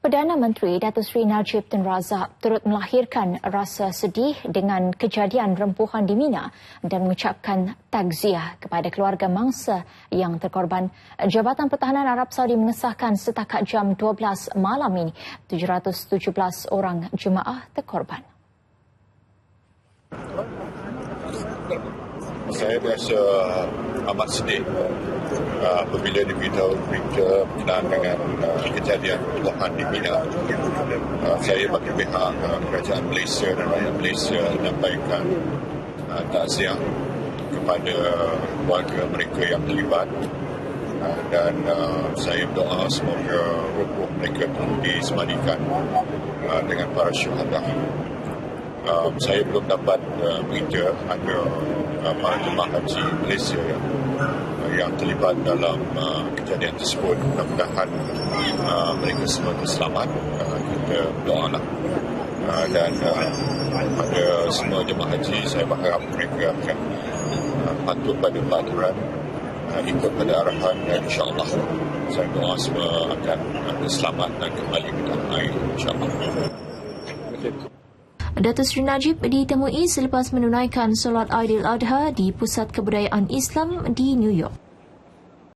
Perdana Menteri Datuk Seri Najib Tun Razak turut melahirkan rasa sedih dengan kejadian rempuhan di Mina dan mengucapkan takziah kepada keluarga mangsa yang terkorban. Jabatan Pertahanan Arab Saudi mengesahkan setakat jam 12 malam ini 717 orang jemaah terkorban. Saya biasa amat sedih uh, apabila diberitahu berita berkenaan dengan uh, kejadian Tuhan di Mina. Uh, saya bagi pihak kerajaan Malaysia dan rakyat Malaysia menyampaikan takziah kepada warga mereka yang terlibat dan saya berdoa semoga ruh mereka disemadikan uh, dengan para syuhada. Uh, saya belum dapat uh, berita ada uh, para jemaah haji Malaysia yang yang terlibat dalam uh, kejadian tersebut. Mudah-mudahan uh, mereka semua terselamat. Uh, kita berdoa lah uh, dan uh, pada semua jemaah haji saya berharap mereka akan uh, patuh pada peraturan uh, ikut pada arahan dan insyaAllah saya doa semua akan uh, selamat dan kembali ke tanah air insyaAllah Datuk Seri Najib ditemui selepas menunaikan solat Aidil Adha di Pusat Kebudayaan Islam di New York.